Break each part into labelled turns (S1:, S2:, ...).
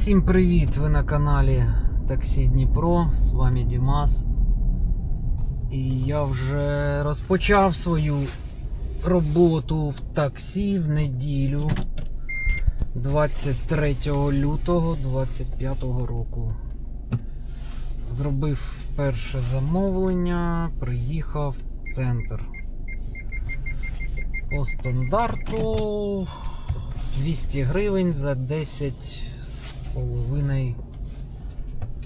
S1: Всім привіт! Ви на каналі Таксі Дніпро. З вами Дімас. І я вже розпочав свою роботу в таксі в неділю 23 лютого 25 року. Зробив перше замовлення, приїхав в центр. По стандарту 200 гривень за 10 з половиною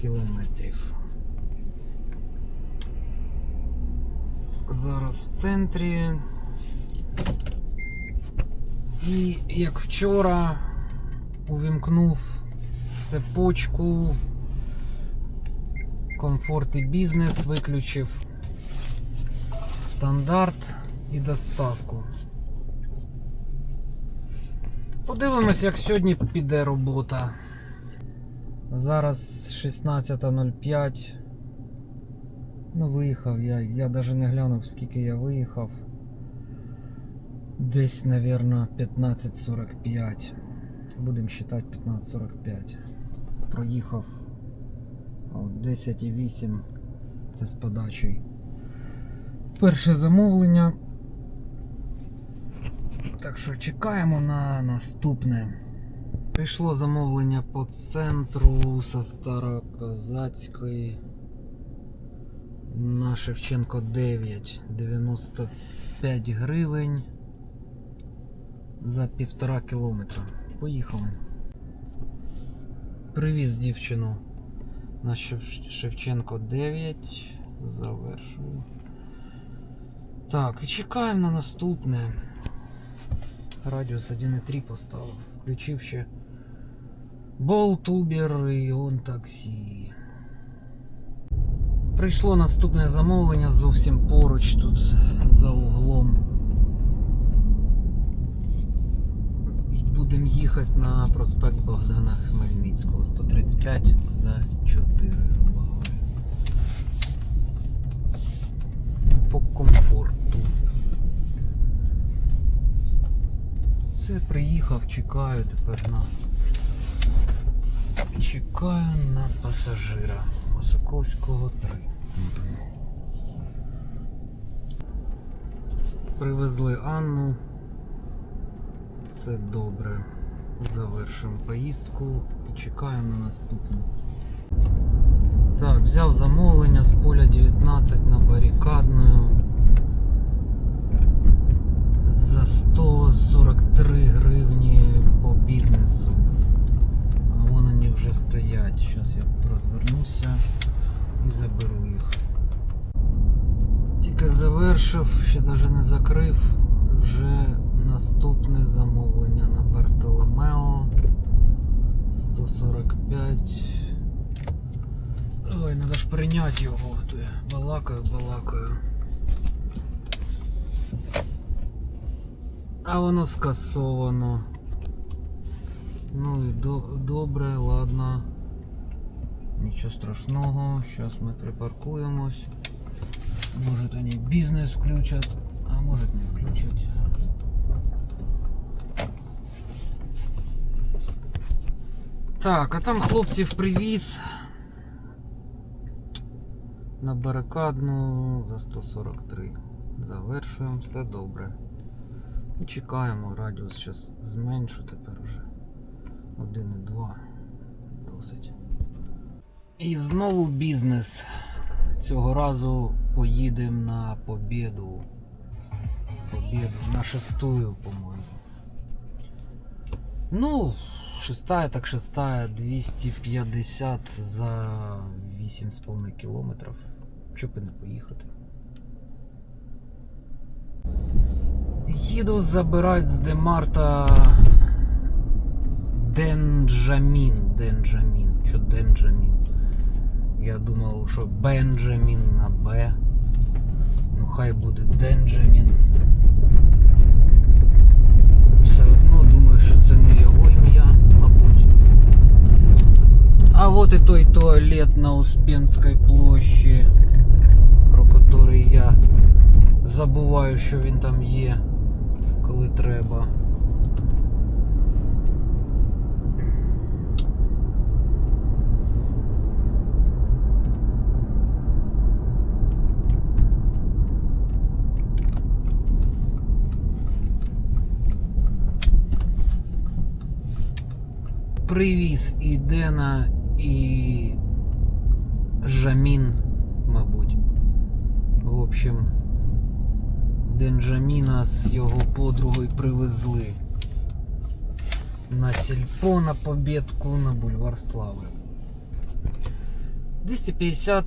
S1: кілометрів. Зараз в центрі. І як вчора увімкнув цепочку комфорт і бізнес, виключив стандарт і доставку. Подивимось, як сьогодні піде робота. Зараз 16.05. Ну, виїхав я. Я навіть не глянув, скільки я виїхав. Десь, напевно, 15.45. Будемо вважати 15.45. Проїхав 10.8. Це з подачею. Перше замовлення. Так що чекаємо на наступне. Прийшло замовлення по центру со Старокозацької на Шевченко 9. 95 гривень за півтора кілометра. Поїхали. Привіз дівчину на Шевченко 9. Завершую. Так, і чекаємо на наступне. Радіус 1.3 поставив. Включив ще Uber і он таксі. Прийшло наступне замовлення зовсім поруч тут за углом. Будемо їхати на проспект Богдана Хмельницького 135 за 4 грубо. По комфорту. Все, приїхав, чекаю тепер на. Чекаю на пасажира Осаковського 3. Привезли Анну. Все добре. Завершимо поїздку і чекаємо на наступну. Так, взяв замовлення з поля 19 на барикадную за 143 гривні по бізнесу. Вони вже стоять. Зараз я розвернуся і заберу їх. Тільки завершив, ще навіть не закрив. Вже наступне замовлення на Бартоломео 145. Ой, треба ж прийняти його. То я балакаю, балакаю. А воно скасовано. Ну і до, добре, ладно. Нічого страшного. Зараз ми припаркуємось. Може вони бізнес включать, а може не включать. Так, а там хлопців привіз на барикадну за 143. Завершуємо, все добре. І чекаємо, радіус зараз зменшу тепер вже 1,2. Досить. І знову бізнес. Цього разу поїдемо на Побєду. Побєду. На шестую, по-моєму. Ну, шестая так шестая, 250 за 8,5 кілометрів. Щоб і не поїхати. Їду забирати з Демарта Денджамін. Денджамін. Що Денджамін? Я думав, що Бенджамін на Б. Ну хай буде Денджамін. Все одно думаю, що це не його ім'я, мабуть. А от і той туалет на Успенській площі, про який я забуваю, що він там є, коли треба. Привіз і Дена, і Жамін, мабуть. В общем, Денджаміна з його подругою привезли на сільпо на побєдку на бульвар Слави. 250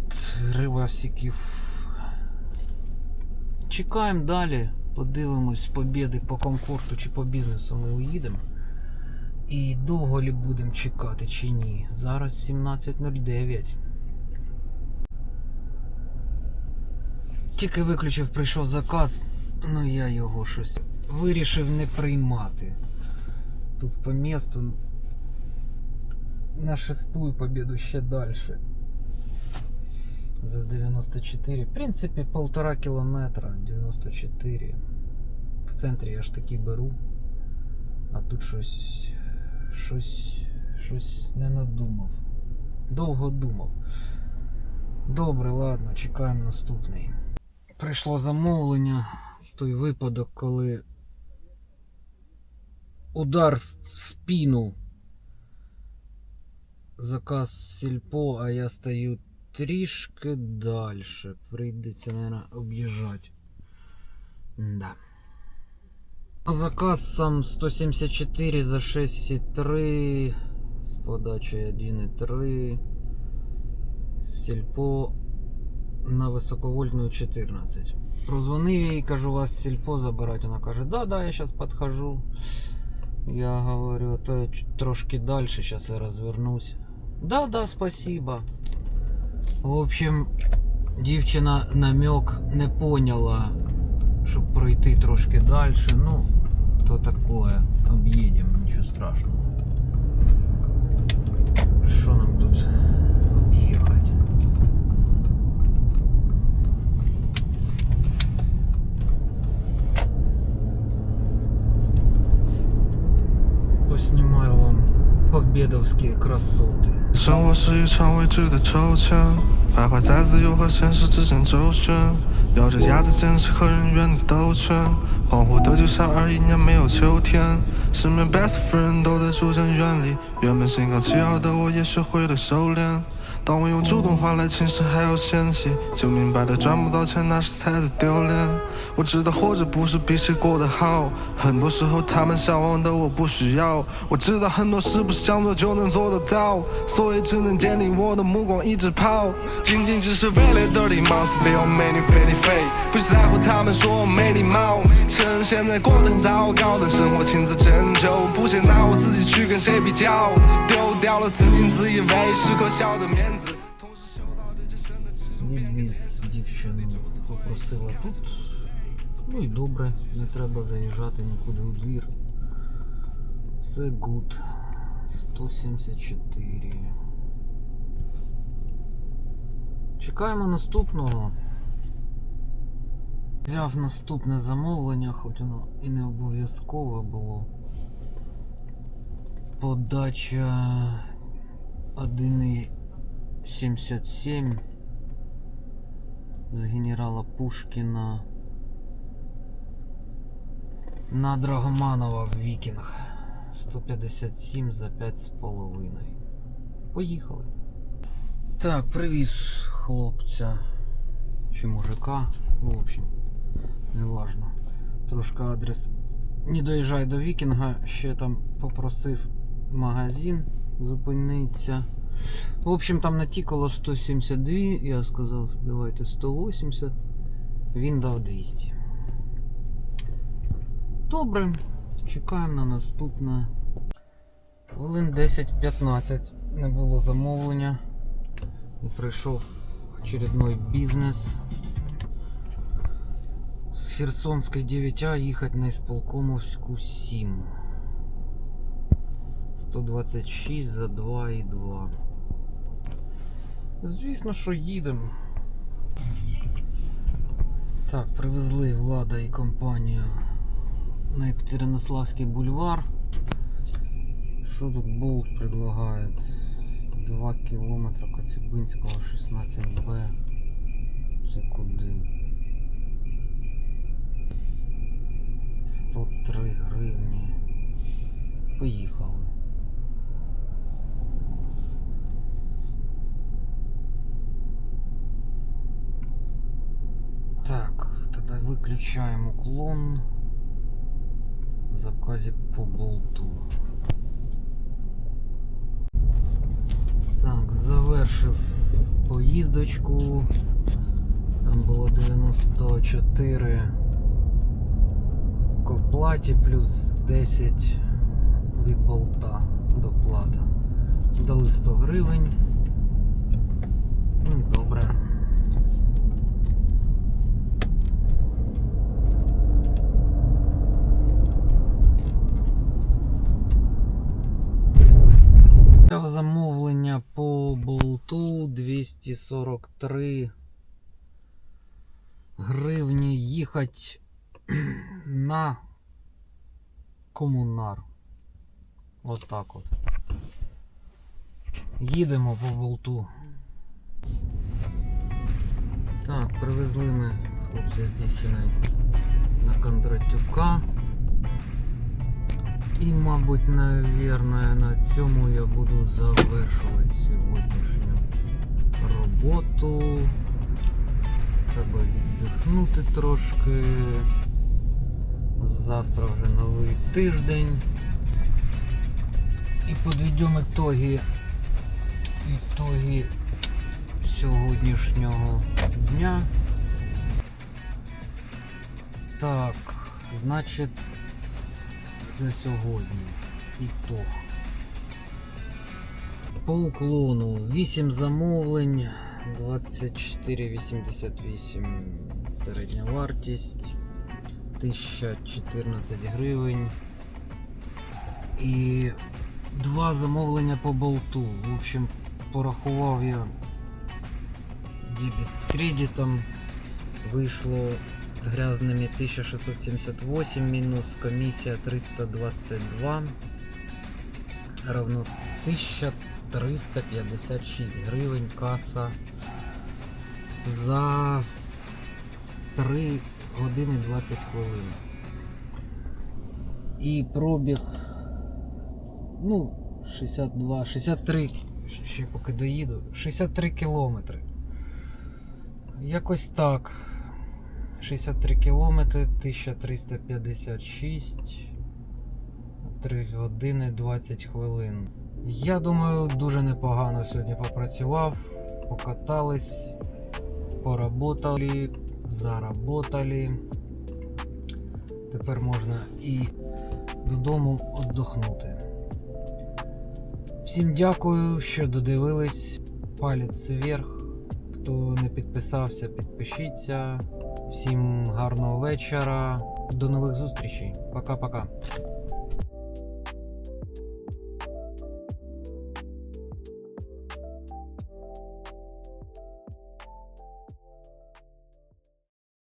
S1: гривасиків. Чекаємо далі. Подивимось з побєди по комфорту чи по бізнесу ми уїдемо. І довго лі будемо чекати чи ні. Зараз 17.09. Тільки виключив, прийшов заказ, ну я його щось вирішив не приймати. Тут по місту на шестую побіду ще далі. За 94. В принципі, полтора кілометра, 94. В центрі я ж таки беру. А тут щось. Щось. Щось не надумав. Довго думав. Добре, ладно, чекаємо наступний. Прийшло замовлення. Той випадок, коли удар в спину. Заказ сільпо, а я стою трішки далі. Прийдеться, мабуть, об'їжджати. Да. Заказ сам 174 за 6,3 з подачею 1,3. Сільпо на високовольтную 14. Прозвонив їй, кажу, вас сільпо забирати. Вона каже, да, да, я зараз підхожу. Я говорю, то я трошки дальше, сейчас я развернусь. Да, да, спасибо. В общем, дівчина намек не поняла, щоб пройти трошки дальше. Ну, то такое. Об'їдемо, нічого страшного. Що нам тут об'їхати? Поснімаю вам побєдовські красоти.
S2: 生活是一场未知的抽签，徘徊在自由和现实之间周旋，咬着牙在坚持和人缘里兜圈，恍惚的就像二一年没有秋天，身边 best friend 都在逐渐远离，原本心高气傲的我也学会了收敛。当我用主动换来轻视还有嫌弃，就明白了赚不到钱那是才最丢脸。我知道活着不是比谁过得好，很多时候他们向往的我不需要。我知道很多事不是想做就能做得到，所以只能坚定我的目光一直跑，仅仅只是为了 dirty mouth，非要美你非得飞，不去在乎他们说我没礼貌。承认现在过得很糟糕，但生活亲自拯救，不想拿我自己去跟谁比较，丢掉了曾经自以为是可笑的面子。візи.
S1: Відвіз дівчину попросила тут. Ну і добре, не треба заїжджати нікуди у двір. Це гуд 174. Чекаємо наступного. Взяв наступне замовлення, хоч воно і не обов'язкове було. Подача 1,8 1,77 з генерала Пушкіна на Драгоманова в Вікінг. 157 за 5,5. Поїхали. Так, привіз хлопця чи мужика. Ну, в общем, неважно. Трошки адрес. Не доїжджай до Вікінга, ще там попросив магазин зупинитися. В общем, там натікало 172, я сказав, давайте 180. Він дав 200. Добре, чекаємо на наступне. Хвилин 10-15 не було замовлення. І прийшов очередной бізнес. З Херсонської 9А їхати на Ісполкомовську 7. 126 за 2,2. Звісно, що їдемо. Так, привезли влада і компанію на Екатеринославський бульвар. Що тут болт предлагает? 2 кілометра Коцюбинського 16Б. Це куди? 103 гривні. Поїхали. Виключаємо клон. Заказик по болту. Так, завершив поїздочку. Там було 94 к оплаті плюс 10 від болта доплата. Дали 100 гривень. Ну і добре. Взяв замовлення по болту 243 гривні їхати на комунар. Отак от. Їдемо по болту. Так, привезли ми хлопця з дівчиною на Кондратюка. І, мабуть, наверное, цьому я буду завершувати сьогоднішню роботу. Треба віддихнути трошки. Завтра вже новий тиждень. І підведемо ітоги, ітоги сьогоднішнього дня. Так, значить, за сьогодні. Ітог. По уклону 8 замовлень, 24,88 середня вартість, 1014 гривень. І два замовлення по болту. В общем, порахував я дебіт з кредитом. Вийшло грязними 1678 мінус комісія 322 равно 1356 гривень каса за 3 години 20 хвилин. І пробіг ну 62, 63 ще поки доїду, 63 кілометри. Якось так. 63 кілометри, 1356, 3 години 20 хвилин. Я думаю, дуже непогано сьогодні попрацював, покатались, поработали, заработали. Тепер можна і додому віддохнути. Всім дякую, що додивились. Палець вверх. Хто не підписався, підпишіться. Всім гарного вечора. До нових зустрічей. Пока-пока.